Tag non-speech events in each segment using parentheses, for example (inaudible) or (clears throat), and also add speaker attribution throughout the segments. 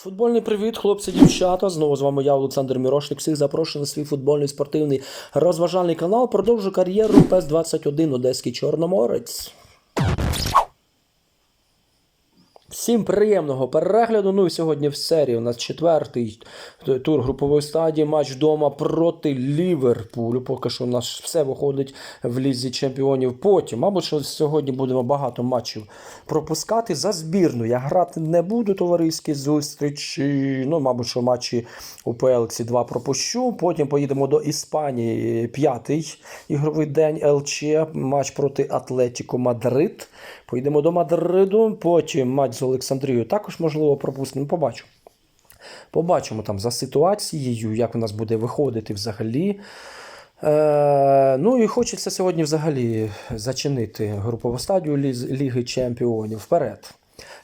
Speaker 1: Футбольний привіт, хлопці, дівчата. Знову з вами я, Олександр Мірошник. Всіх запрошую на свій футбольний спортивний розважальний канал. Продовжу кар'єру ПЕС-21 Одеський Чорноморець. Всім приємного перегляду. Ну і сьогодні в серії у нас четвертий тур групової стадії. Матч вдома проти Ліверпулю. Поки що у нас все виходить в лізі чемпіонів. Потім, мабуть, що сьогодні будемо багато матчів пропускати. За збірну я грати не буду товариські зустрічі. Ну, мабуть, що матчі УПЛ ці два пропущу. Потім поїдемо до Іспанії. П'ятий ігровий день ЛЧ. Матч проти Атлетіко Мадрид. Поїдемо до Мадриду. Потім матч з Олександрією також можливо пропустимо. Побачимо. Побачимо там за ситуацією, як у нас буде виходити взагалі. Е, ну і хочеться сьогодні взагалі зачинити групову стадію Ліги Чемпіонів вперед.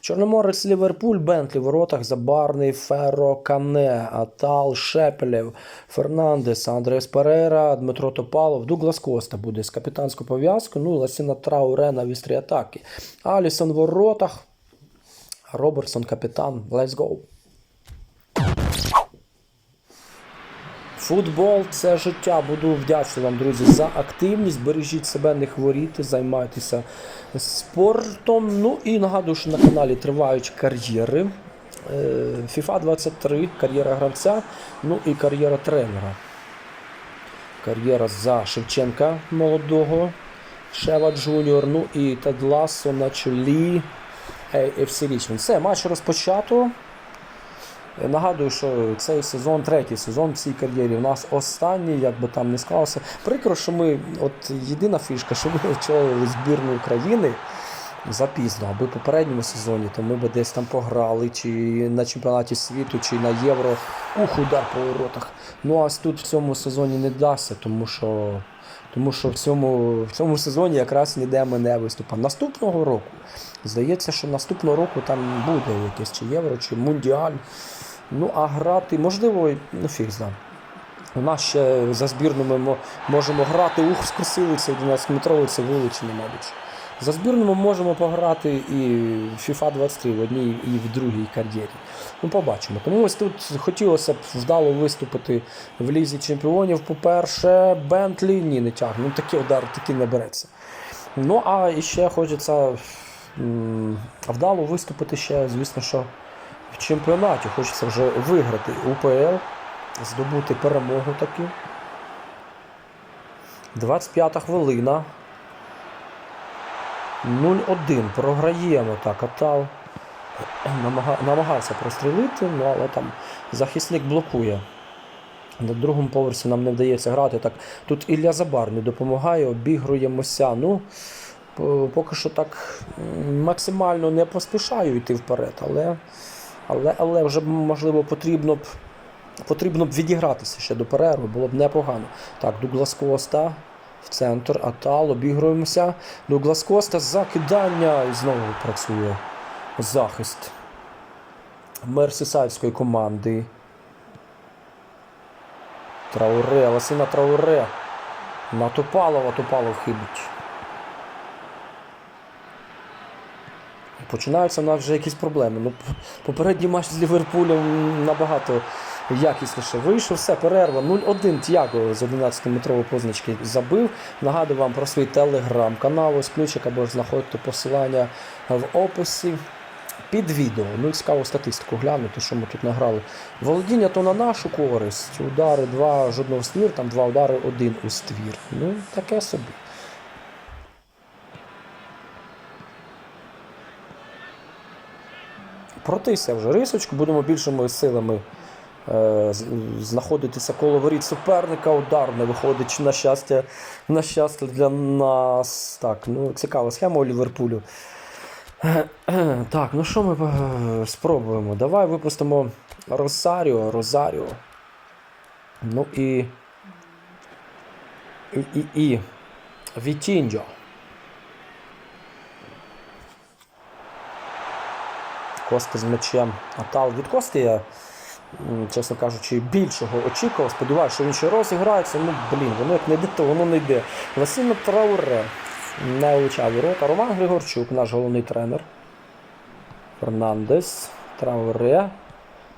Speaker 1: Чорноморець Ліверпуль, Бентлі в воротах, Забарний, Ферро, Кане, Атал, Шепелєв, Фернандес, Андрес Перера, Дмитро Топалов, Дуглас Коста буде з капітанською пов'язкою, ну Ласіна Трауре на вістрі атаки. Алісон в воротах, Робертсон капітан. Let's go. Футбол це життя. Буду вдячний вам, друзі, за активність. Бережіть себе, не хворійте, займайтеся спортом. Ну і нагадую, що на каналі тривають кар'єри. Е, FIFA 23, кар'єра гравця, ну і кар'єра тренера. Кар'єра за Шевченка молодого, Шева Джуніор, ну і Тед Лассо на чолі FC Річмонд. Все, матч розпочато. Е, Нагадую, що цей сезон, третій сезон в цій кар'єрі у нас останній, як би там не склалося. Прикро, що ми, от єдина фішка, що ми (laughs) очолили збірну України запізно, аби в попередньому сезоні, то ми би десь там пограли, чи на чемпіонаті світу, чи на євро. Ух, удар по воротах. Ну а тут в цьому сезоні не вдасться, тому що. Тому що в цьому, в цьому сезоні якраз ніде ми не виступимо. Наступного року, здається, що наступного року там буде якесь чи євро, чи мундіаль. Ну, а грати, можливо, ну фіг знає. У нас ще за збірну ми можемо грати. Ух, це 11-метровий, це вилучено, мабуть. За збірну ми можемо пограти і в FIFA 23 в одній і в другій кар'єрі. Ну, побачимо. Тому ось тут хотілося б вдало виступити в лізі чемпіонів. По-перше, Бентлі ні, не тягне. Ну, такий удар такий не береться. Ну, а ще хочеться вдало виступити ще, звісно, що в чемпіонаті. Хочеться вже виграти УПЛ, здобути перемогу таки. 25 хвилина. 0-1. Програємо так. Атал намагався прострілити, ну, але там захисник блокує. На другому поверсі нам не вдається грати. Так, Тут Ілля Забарний допомагає, обігруємося. Ну, поки що так максимально не поспішаю йти вперед, але, але, але вже можливо потрібно б. Потрібно б відігратися ще до перерви, було б непогано. Так, Дуглас Коста в центр, Атал, обігруємося. Дуглас Коста, закидання і знову працює захист мерсисайдської команди. Трауре, Ласина Трауре. На Топалова, Топалов хибить. Починаються в нас вже якісь проблеми. Ну, попередній матч з Ліверпулем набагато якісніше вийшов. Все, перерва. 0-1 Тяго з 11-метрової позначки забив. Нагадую вам про свій телеграм-канал. Ось ключик або ж знаходьте посилання в описі. Під відео. Ну і цікаву статистику глянути, що ми тут награли. Володіння то на нашу користь. Удари два жодного ствір, там два удари, один у ствір. Ну, таке собі. Протися вже рисочку, будемо більшими силами е, знаходитися коло воріт суперника. Удар не виходить на щастя, на щастя для нас. Так, ну цікава схема у Ліверпулю. (clears throat) Так, ну що ми е, спробуємо? Давай випустимо Росаріо, Розаріо. Ну і. І, і, і. Вітіньо. Коста з м'ячем. Атал від Кости я, чесно кажучи, більшого очікував. Сподіваюся, що він ще розіграється. Ну, блін, воно як не йде, то воно не йде. Васильно Трауре не влучав ворота. Роман Григорчук, наш головний тренер. Фернандес. Трауре.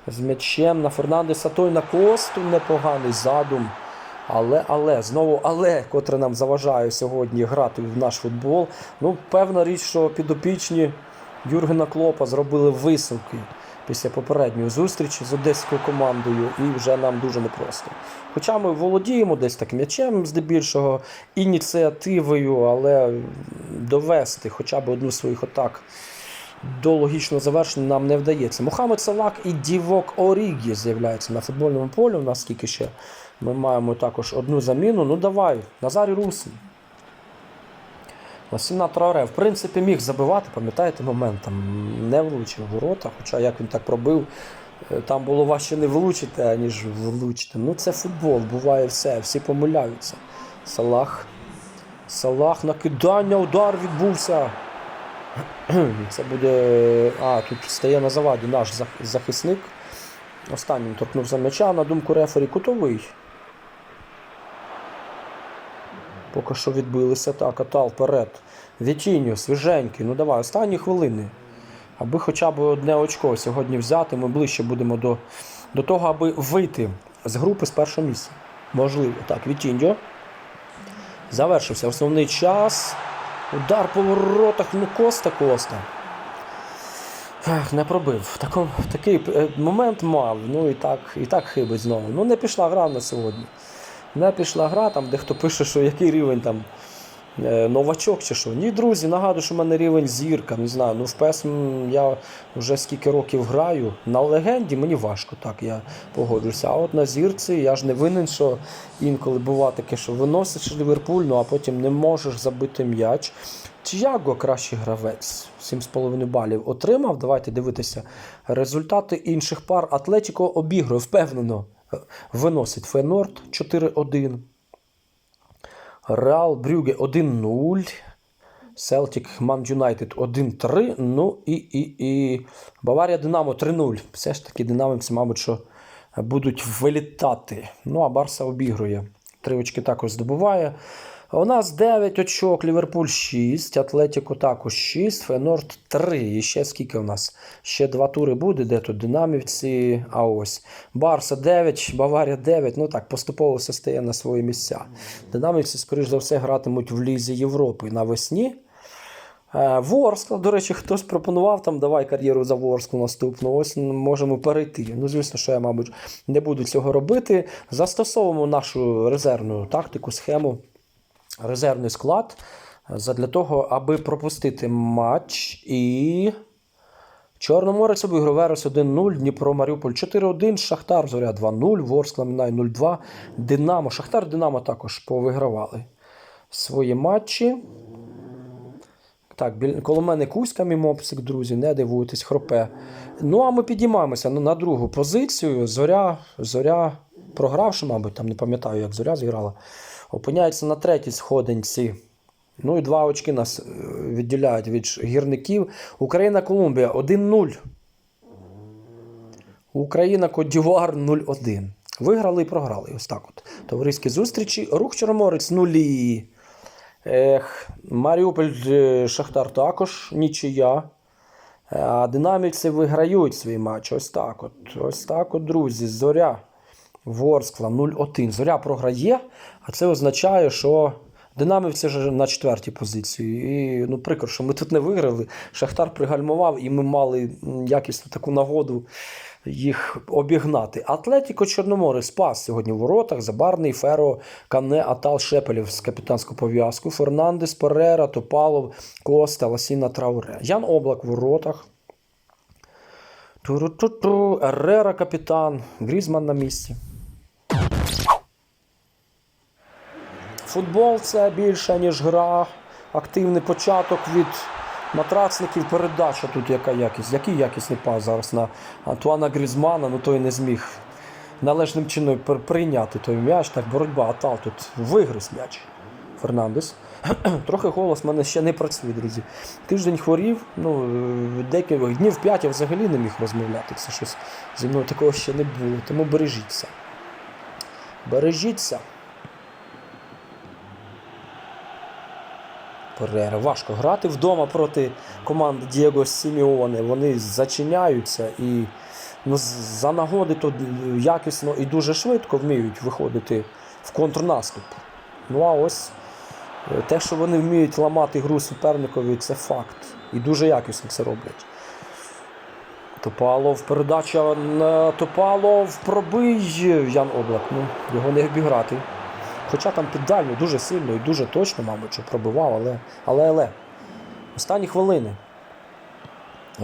Speaker 1: з м'ячем на Фернандеса. Той на Косту непоганий задум. Але, але, знову але, котре нам заважає сьогодні грати в наш футбол. Ну, певна річ, що підопічні Юргена Клопа зробили висновки після попередньої зустрічі з одеською командою, і вже нам дуже непросто. Хоча ми володіємо десь так м'ячем, здебільшого, ініціативою, але довести хоча б одну з своїх атак до логічного завершення нам не вдається. Мухаммед Салак і Дівок Орігі з'являються на футбольному полі. У нас скільки ще ми маємо також одну заміну. Ну давай, Назарій Русин. Ласіна Траоре, в принципі, міг забивати, пам'ятаєте, момент там не влучив ворота, хоча як він так пробив, е, там було важче не влучити, аніж влучити. Ну це футбол, буває все, всі помиляються. Салах. Салах, накидання, удар відбувся. (clears throat) Це буде. А, тут стає на заваді наш захисник. Останнім торкнувся м'яча, на думку рефері, кутовий. Поки що відбилися. Так, Атал вперед. Вітіньо, свіженький. Ну давай, останні хвилини. Аби хоча б одне очко сьогодні взяти, ми ближче будемо до, до того, аби вийти з групи з першого місця. Можливо. Так, Вітіньо. Завершився основний час. Удар по воротах. Ну, Коста Коста. Не пробив. Таком, такий е, момент мав. Ну і так, і так хибить знову. Ну не пішла гра на сьогодні. Не пішла гра, там дехто пише, що який рівень там е, новачок чи що. Ні, друзі, нагадую, що в мене рівень зірка. Не знаю. Ну в ПЕС я вже скільки років граю. На легенді мені важко, так, я погоджуюся. А от на зірці я ж не винен, що інколи буває таке, що виносиш Ліверпуль, ну а потім не можеш забити м'яч. Чияго кращий гравець 7,5 балів отримав. Давайте дивитися результати інших пар. Атлетіко обігрує впевнено. Виносить Фенорд 4-1. Реал Брюге 1-0. Селтік Ман Юнайтед 1-3. Ну і, і, і Баварія Динамо 3-0. Все ж таки динамівці, мабуть, що будуть вилітати. Ну, а Барса обігрує. Три очки також здобуває. У нас 9 очок, Ліверпуль 6, Атлетіко також 6, Фенорд 3. І ще скільки у нас? Ще два тури буде, де тут динамівці. А ось Барса 9, Баварія 9. Ну так, поступово все стає на свої місця. Динамівці, скоріш за все, гратимуть в Лізі Європи навесні. Е, Ворскла, до речі, хтось пропонував там, давай кар'єру за Ворсклу наступну. Ось можемо перейти. Ну, звісно, що я, мабуть, не буду цього робити. Застосовуємо нашу резервну тактику, схему, резервний склад е, задля того, аби пропустити матч і. Чорноморець обіграв Верес 1-0, Дніпро Маріуполь 4-1, Шахтар Зоря 2-0, Ворскла Мінай 0-2, Динамо. Шахтар Динамо також повигравали свої матчі. Так, біль... коло мене Кузька мімопсик, друзі, не дивуйтесь, хропе. Ну, а ми підіймаємося на, на другу позицію. Зоря, Зоря, програвши, мабуть, там не пам'ятаю, як Зоря зіграла, опиняється на третій сходинці. Ну і два очки нас е, відділяють від гірників. Україна Колумбія 1-0. Україна Кодівар 0-1. Виграли і програли. Ось так от. Товариські зустрічі. Рух Чорноморець нулі. Ех, Маріуполь е, Шахтар також нічия. Е, А динамівці виграють свій матч. Ось так от. Ось так от, друзі. Зоря. Ворскла 0-1. Зоря програє, а це означає, що динамівці вже на четвертій позиції. І ну, прикро, що ми тут не виграли. Шахтар пригальмував, і ми мали якісну таку нагоду їх обігнати. Атлетіко Чорномори спас сьогодні в воротах. Забарний, Феро, Кане, Атал, Шепелів з капітанську пов'язку. Фернандес, Перера, Топалов, Коста, Ласіна, Трауре. Ян Облак в воротах. Туру-ту-ту. Ерера капітан. Грізман на місці. Футбол це більше, ніж гра. Активний початок від матрацників. Передача тут яка якість. Який якісний пас зараз на Антуана Грізмана, ну той не зміг належним чином прийняти той м'яч. Так, боротьба, Атал тут вигриз м'яч. Фернандес. (clears throat) Трохи голос в мене ще не працює, друзі. Тиждень хворів, ну, е, декілька днів п'ять я взагалі не міг розмовляти. Це щось зі мною такого ще не було. Тому бережіться. Бережіться. Перера. Важко грати вдома проти команди Дієго Сіміоне. Вони зачиняються і ну, за нагоди то якісно і дуже швидко вміють виходити в контрнаступ. Ну а ось е, те, що вони вміють ламати гру суперникові, це факт. І дуже якісно це роблять. Топалов, передача на Топалов, пробий Ян Облак. Ну, його не обіграти. Хоча там під дальню дуже сильно і дуже точно, мабуть, що пробивав, але але. але. Останні хвилини.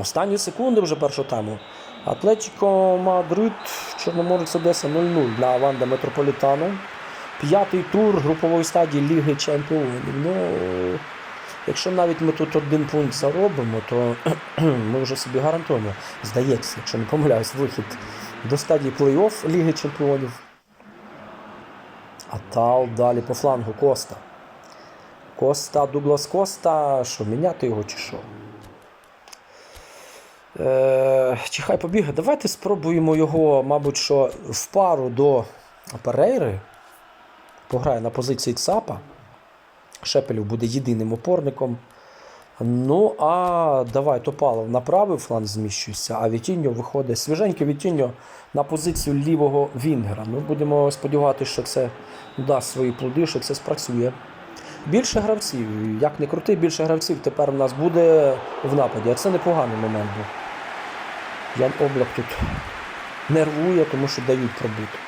Speaker 1: Останні секунди вже першого тайму. Атлетіко Мадрид, Чорноморець Одеса 0-0 для Ванда Метрополітану. П'ятий тур групової стадії Ліги Чемпіонів. Ну, якщо навіть ми тут один пункт заробимо, то (clears throat) ми вже собі гарантуємо, здається, якщо не помиляюсь, вихід до стадії плей-офф Ліги Чемпіонів. Атал далі по флангу Коста. Коста, Дуглас Коста. Що, міняти його чи що? Е, чи хай побігає. Давайте спробуємо його, мабуть, що в пару до Перейри. Пограє на позиції ЦАПа. Шепелів буде єдиним опорником. Ну, а давай Топалов на правий фланг зміщується, а Вітіньо виходить свіженький Вітіньо на позицію лівого Вінгера. Ми будемо сподіватися, що це дасть свої плоди, що це спрацює. Більше гравців, як не крути, більше гравців тепер у нас буде в нападі. А це непоганий момент був. Ян Облак тут нервує, тому що дають пробити.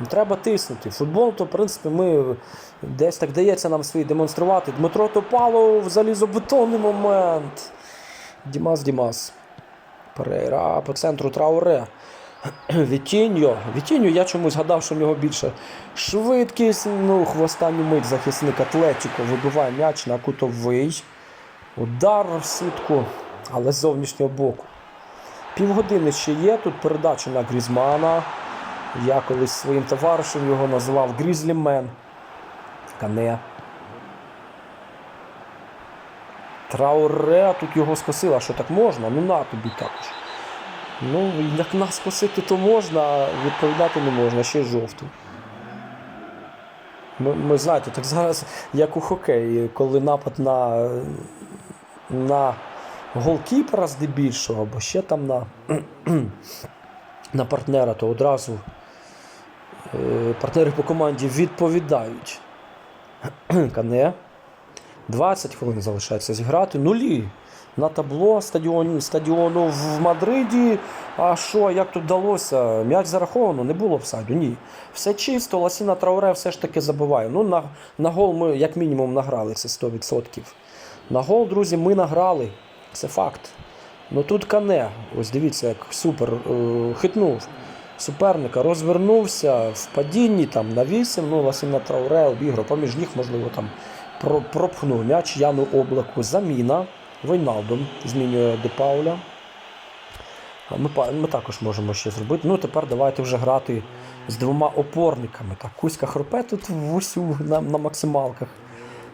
Speaker 1: Ну, Треба тиснути. Футбол, то, в принципі, ми десь так дається нам свій демонструвати. Дмитро Топалов, залізобетонний момент. Дімас Дімас. Перейра по центру Трауре. (clears throat) Вітіньо. Вітіньо, я чомусь згадав, що в нього більше швидкість. Ну, в останню мить захисник Атлетіко вибиває м'яч на кутовий. Удар в сітку, але з зовнішнього боку. Півгодини ще є. Тут передача на Грізмана. Я колись своїм товаришем його називав Грізлімен. Кане. Трауре тут його скосила, а що так можна? Ну на тобі також. Ну, як нас скосити, то можна, а відповідати не можна, ще й жовту. Ми, ми знаєте, так зараз, як у хокеї, коли напад на, на голкіпера здебільшого, або ще там на, (clears throat) на партнера, то одразу партнери по команді відповідають. (clears throat) Кане. 20 хвилин залишається зіграти. Нулі на табло стадіону, стадіону в Мадриді. А що, як тут вдалося? М'яч зараховано, не було офсайду. Ні. Все чисто, Ласіна Трауре все ж таки забиває. Ну, на, на гол ми, як мінімум, награли це 100%. На гол, друзі, ми награли. Це факт. Ну тут Кане, ось дивіться, як супер е, хитнув суперника, розвернувся в падінні там на 8, ну Ласіна Трауре обіграв, поміж них, можливо, там пропхнув м'яч Яну Облаку. Заміна. Войналдом змінює Де Пауля. Ми, ми також можемо ще зробити. Ну, тепер давайте вже грати з двома опорниками. Так, Кузька хропе тут в усю на, на максималках.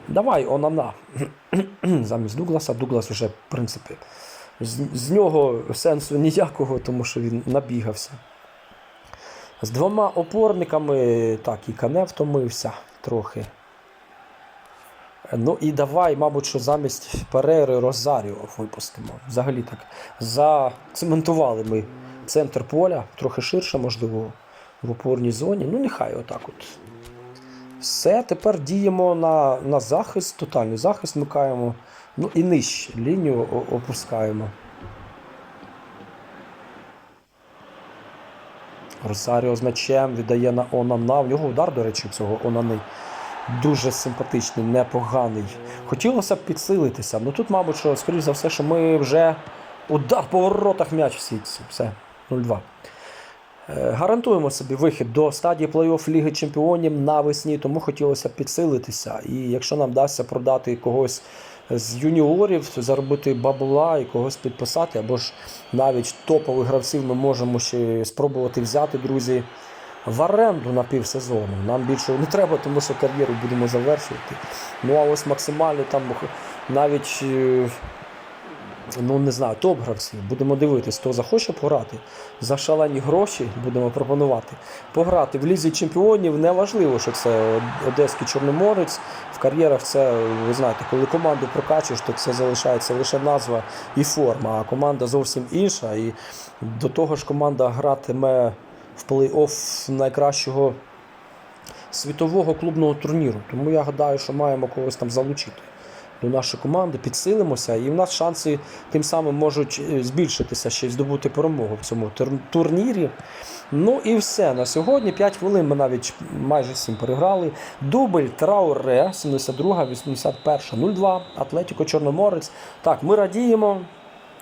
Speaker 1: Давай, Онана. (clears throat) Замість Дугласа. Дуглас вже, в принципі, з, з нього сенсу ніякого, тому що він набігався. З двома опорниками, так, і Кане втомився трохи. Ну і давай, мабуть, що замість Перери Розаріо випустимо. Взагалі так. Зацементували ми центр поля, трохи ширше, можливо, в опорній зоні. Ну, нехай отак от. Все, тепер діємо на, на захист, тотальний захист вмикаємо. Ну і нижче лінію опускаємо. Росаріо з м'ячем віддає на Онана. В нього удар, до речі, цього Онани. Дуже симпатичний, непоганий. Хотілося б підсилитися. Ну тут, мабуть, що, скоріш за все, що ми вже удар по воротах м'яч в сітці. Все, 0-2. Е, Гарантуємо собі вихід до стадії плей-офф Ліги Чемпіонів навесні, тому хотілося б підсилитися. І якщо нам вдасться продати когось з юніорів, заробити бабла і когось підписати, або ж навіть топових гравців ми можемо ще спробувати взяти, друзі, в оренду на півсезону. Нам більше не треба, тому що кар'єру будемо завершувати. Ну а ось максимально там навіть е, ну не знаю, топ-гравців. Будемо дивитись, хто захоче пограти за шалені гроші, будемо пропонувати. Пограти в лізі чемпіонів неважливо, що це Одеський Чорноморець. В кар'єрах це, ви знаєте, коли команду прокачуєш, то це залишається лише назва і форма, а команда зовсім інша. І до того ж команда гратиме в плей-офф найкращого світового клубного турніру. Тому я гадаю, що маємо когось там залучити до нашої команди, підсилимося, і в нас шанси тим самим можуть е, збільшитися ще й здобути перемогу в цьому турнірі. Ну і все. На сьогодні 5 хвилин ми навіть майже 7 переграли. Дубль Трауре, 72, 81, 02, Атлетіко Чорноморець. Так, ми радіємо.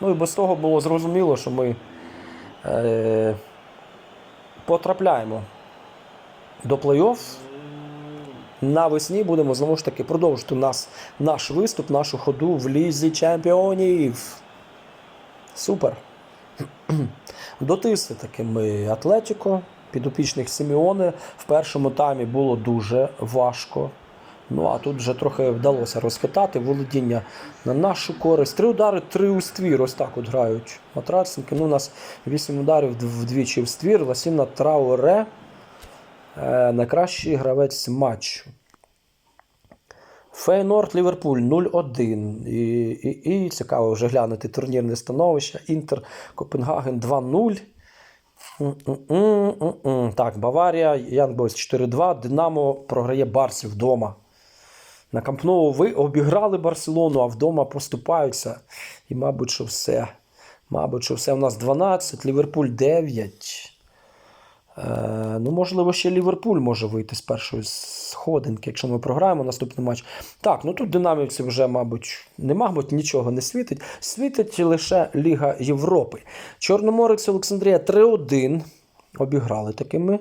Speaker 1: Ну і без того було зрозуміло, що ми е, потрапляємо до плей-офф. Навесні будемо знову ж таки продовжити нас, наш виступ, нашу ходу в лізі чемпіонів. Супер. (clears throat) Дотисли таки ми Атлетіко, підопічних Сіміони. В першому таймі було дуже важко. Ну а тут вже трохи вдалося розхитати володіння на нашу користь. Три удари, три у ствір. Ось так от грають матрацники. Ну, у нас вісім ударів вдвічі в ствір. Ласіна Трауре. Е, найкращий гравець матчу. Фейнорд Ліверпуль 0-1. І, і, і цікаво вже глянути турнірне становище. Інтер Копенгаген 2-0. М-м-м-м-м. Так, Баварія, Янбойс 4-2. Динамо програє Барсі вдома. На Кампноу ви обіграли Барселону, а вдома поступаються. І, мабуть, що все. Мабуть, що все у нас 12, Ліверпуль 9. Е, ну, можливо, ще Ліверпуль може вийти з першої сходинки, якщо ми програємо наступний матч. Так, ну тут динамівці вже, мабуть, не мабуть, нічого не світить. Світить лише Ліга Європи. Чорноморець Олександрія 3-1. Обіграли такими.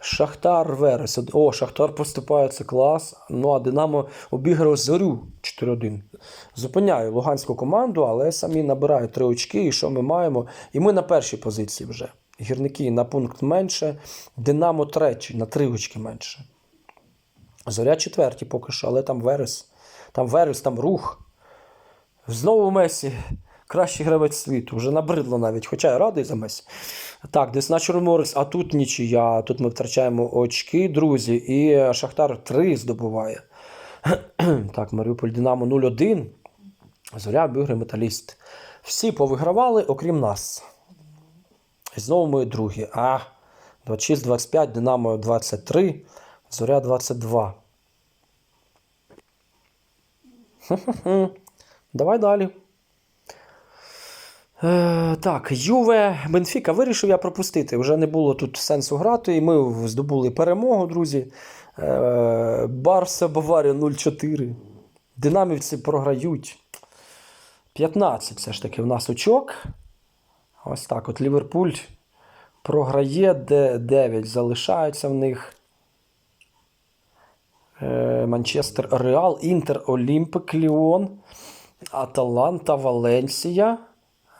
Speaker 1: Шахтар Верес. О, Шахтар поступає, це клас. Ну а Динамо обіграв Зорю 4-1. Зупиняє луганську команду, але самі набирають три очки. І що ми маємо? І ми на першій позиції вже. Гірники на пункт менше, Динамо третій, на три очки менше. Зоря четверті поки що, але там Верес. Там Верес, там рух. Знову Месі. Кращий гравець світу. Вже набридло навіть, хоча я радий за Месі. Так, Десна Чорноморець, а тут нічия. Тут ми втрачаємо очки, друзі. І Шахтар 3 здобуває. (clears throat) так, Маріуполь Динамо 0-1. Зоря обігрує металіст. Всі повигравали, окрім нас. І знову ми другі. А, 26-25, Динамо 23, Зоря 22. Хе-хе-хе. Давай далі. Е, так, Юве Бенфіка вирішив я пропустити. Вже не було тут сенсу грати. І ми здобули перемогу, друзі. Е, Барса Баварія 0-4. Динамівці програють. 15 все ж таки в нас очок. Ось так от Ліверпуль програє, де 9 залишаються в них. Е, Манчестер Реал, Інтер Олімпик, Ліон, Аталанта, Валенсія.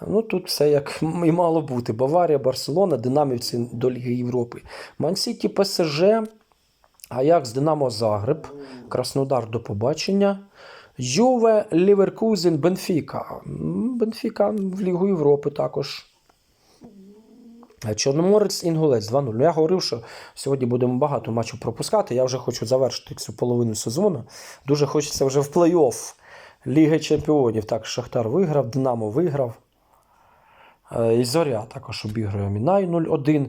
Speaker 1: Ну, тут все як і мало бути. Баварія, Барселона, Динамівці до Ліги Європи. Мансіті, ПСЖ, Аякс, Динамо Загреб, Краснодар до побачення. Юве, Ліверкузен, Бенфіка. Бенфіка в Лігу Європи також. Чорноморець Інгулець 2-0. Ну, я говорив, що сьогодні будемо багато матчів пропускати. Я вже хочу завершити цю половину сезону. Дуже хочеться вже в плей-офф Ліги Чемпіонів. Так, Шахтар виграв, Динамо виграв. Е, І Зоря також обігрує Мінай 0-1.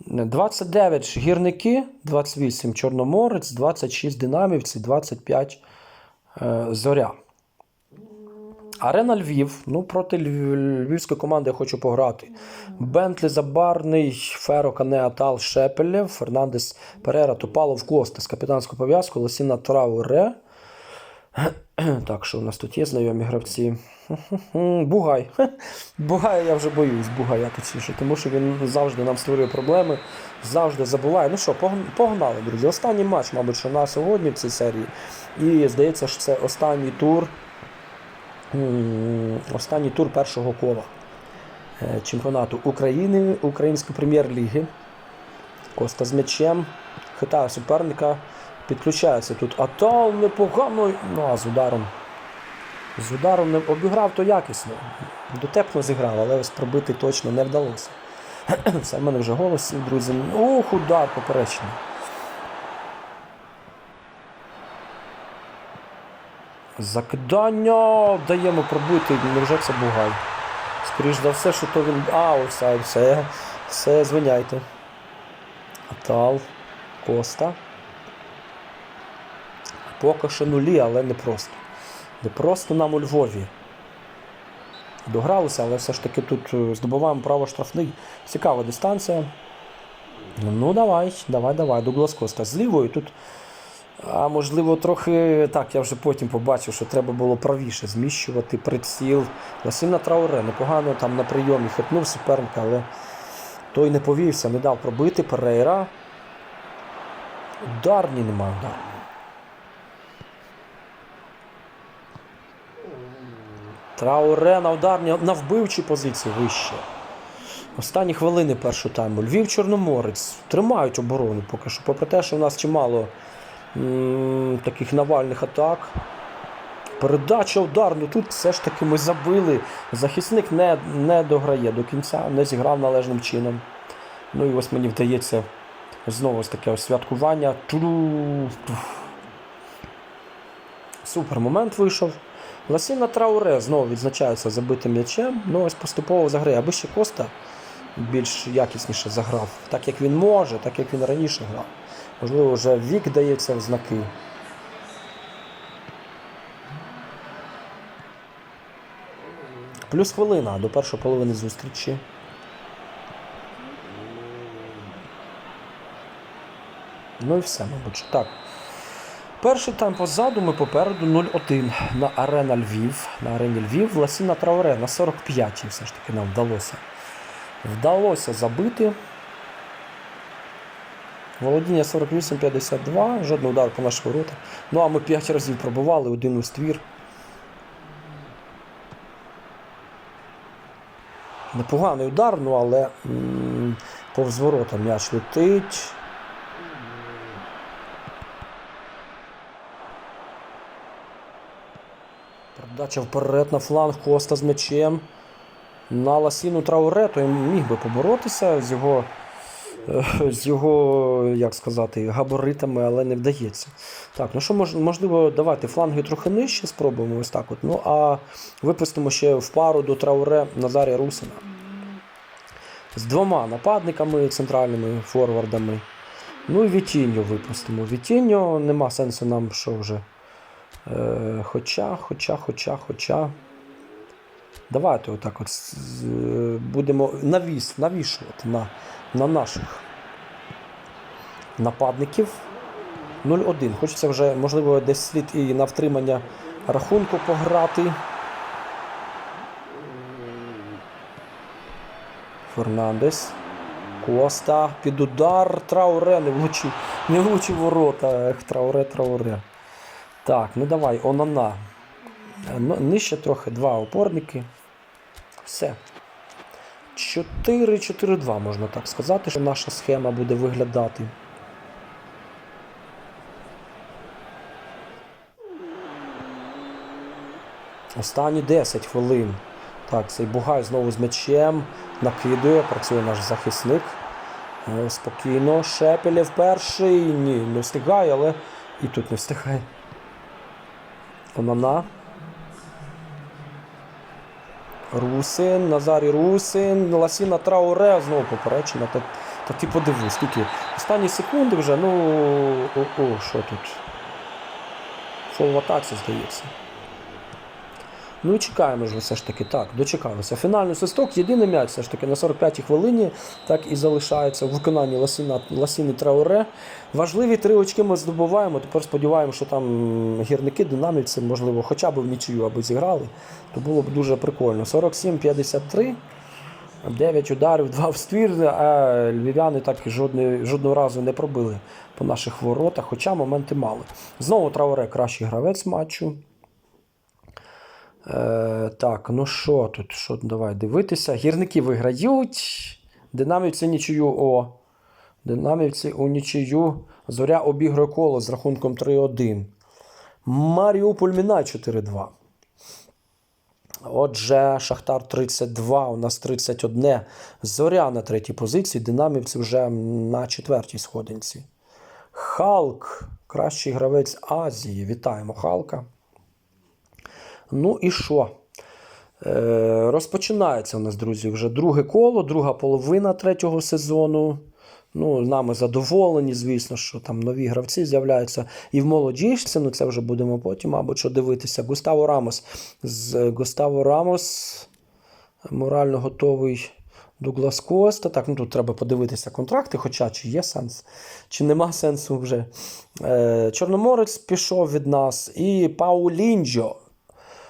Speaker 1: 29 гірники, 28 Чорноморець, 26 Динамівці, 25 е, Зоря. Арена Львів. Ну, проти льв- львівської команди я хочу пограти. Бентлі Забарний, Феро Канеатал Шепелєв, Фернандес Перера, Топалов Костас, капітанську пов'язку, Лосіна Трауре. (clears throat) Так, що у нас тут є знайомі гравці? (laughs) Бугай. (laughs) Бугай я вже боюсь, Бугая точніше, тому що він завжди нам створює проблеми, завжди забуває. Ну що, погнали, друзі. Останній матч, мабуть, що на сьогодні в цій серії. І здається, що це останній тур. Останній тур першого кола е, чемпіонату України, Української прем'єр-ліги. Коста з м'ячем. Хитає суперника. Підключається тут Атал непогано. Ну а з ударом З ударом не обіграв то якісно. Дотепно зіграв, але ось пробити точно не вдалося. (clears throat) Це в мене вже голос, друзі. Ух, удар поперечний. Закидання даємо пробити, невже це бугай. Скоріш за все, що то він. А, офсайд, все, все, звиняйте. Атал, Коста. Поки що нулі, але не просто. Не просто нам у Львові. Догралися, але все ж таки тут е, здобуваємо право штрафний. Цікава дистанція. Ну, давай, давай, давай. Дуглас Коста з лівою тут. А можливо, трохи так, я вже потім побачив, що треба було правіше зміщувати приціл. Ласина Трауре непогано там на прийомі хитнув суперника, але той не повівся, не дав пробити. Перейра. Удар ні, немає удару. Трауре на ударні на вбивчій позиції вище. Останні хвилини першого тайму. Львів Чорноморець тримають оборону поки що, попри те, що в нас чимало таких навальних атак. Передача удар, ну тут все ж таки ми забили. Захисник не, не дограє до кінця, не зіграв належним чином. Ну і ось мені вдається знову ось таке святкування. Супер момент вийшов. Ласіна Трауре знову відзначається забитим м'ячем. Ну ось поступово заграє. Аби ще Коста більш якісніше заграв. Так як він може, так як він раніше грав. Можливо, вже вік дається в знаки. Плюс хвилина до першої половини зустрічі. Ну і все, мабуть. Так. Перший тайм позаду ми попереду 0-1 на арена Львів. На арені Львів Ласіна Трауре на 45-й все ж таки нам вдалося. Вдалося забити. Володіння 48-52, жодного удару по наших воротах. Ну а ми 5 разів пробували, один у ствір. Непоганий удар, ну але м, повз ворота м'яч летить. Передача вперед на фланг Коста з м'ячем. На Ласіну Трауре, то міг би поборотися з його, (laughs) з його, як сказати, габаритами, але не вдається. Так, ну що можливо, давайте фланги трохи нижче спробуємо ось так. От. Ну а випустимо ще в пару до Трауре Назарія Русина. З двома нападниками, центральними форвардами. Ну і Вітіньо випустимо. Вітіньо нема сенсу нам що вже. Е, хоча, хоча, хоча, хоча. Давайте отак от будемо навіс, навішувати на, на наших нападників. 0-1. Хочеться вже, можливо, десь слід і на втримання рахунку пограти. Фернандес. Коста під удар. Трауре не влучив. Не влучив ворота. Ех, Трауре, Трауре. Так, ну давай, Онана. Ну, Нижче трохи два опорники. Все. 4-4-2, можна так сказати, що наша схема буде виглядати. Останні 10 хвилин. Так, цей Бугай знову з м'ячем. Накидує, працює наш захисник. Е, Спокійно. Шепелєв перший. Ні, не встигає, але і тут не встигає. Онана. Русин, Назарій Русин, Ласіна Трауре, знову поперечена. Та, та ти подивись, скільки. Останні секунди вже, ну. О, о, що тут? Фол в атаці, здається. Ну і чекаємо ж все ж таки так, дочекалися. Фінальний свисток, єдиний м'яч все ж таки на 45-й хвилині так і залишається в виконанні Ласіна, Ласіни Трауре. Важливі три очки ми здобуваємо. Тепер сподіваємося, що там гірники, динамівці, можливо, хоча б в нічию аби зіграли, то було б дуже прикольно. 47-53. 9 ударів, 2 в ствір, а львів'яни так жодної, жодного разу не пробили по наших воротах, хоча моменти мали. Знову Трауре кращий гравець матчу. Е, так, ну що тут? Що, давай дивитися. Гірники виграють. Динамівці нічию. О. Динамівці у нічию. Зоря обігрує коло з рахунком 3-1. Маріуполь Мінай 4-2. Отже, Шахтар 32, у нас 31. Зоря на третій позиції, динамівці вже на четвертій сходинці. Халк, кращий гравець Азії. Вітаємо Халка. Ну і що? Е, розпочинається у нас, друзі, вже друге коло, друга половина третього сезону. Ну, нами задоволені, звісно, що там нові гравці з'являються і в молодіжці. Ну, це вже будемо потім, мабуть, що дивитися. Густаво Рамос. З Густаво Рамос морально готовий Дуглас Коста. Так, ну тут треба подивитися контракти, хоча чи є сенс, чи нема сенсу вже. Е, Чорноморець пішов від нас, і Паулінджо.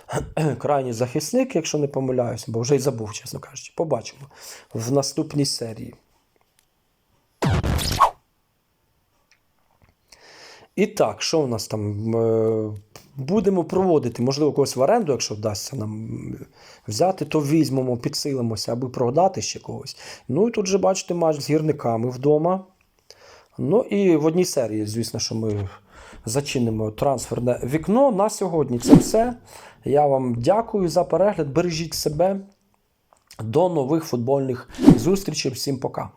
Speaker 1: (clears throat) Крайній захисник, якщо не помиляюся, бо вже й забув, чесно кажучи. Побачимо в наступній серії. І так, що у нас там? Е, Будемо проводити, можливо, когось в оренду, якщо вдасться нам взяти, то візьмемо, підсилимося, аби продати ще когось. Ну і тут же бачите матч з гірниками вдома. Ну і в одній серії, звісно, що ми зачинимо трансферне вікно. На сьогодні це все. Я вам дякую за перегляд. Бережіть себе. До нових футбольних зустрічей. Всім пока.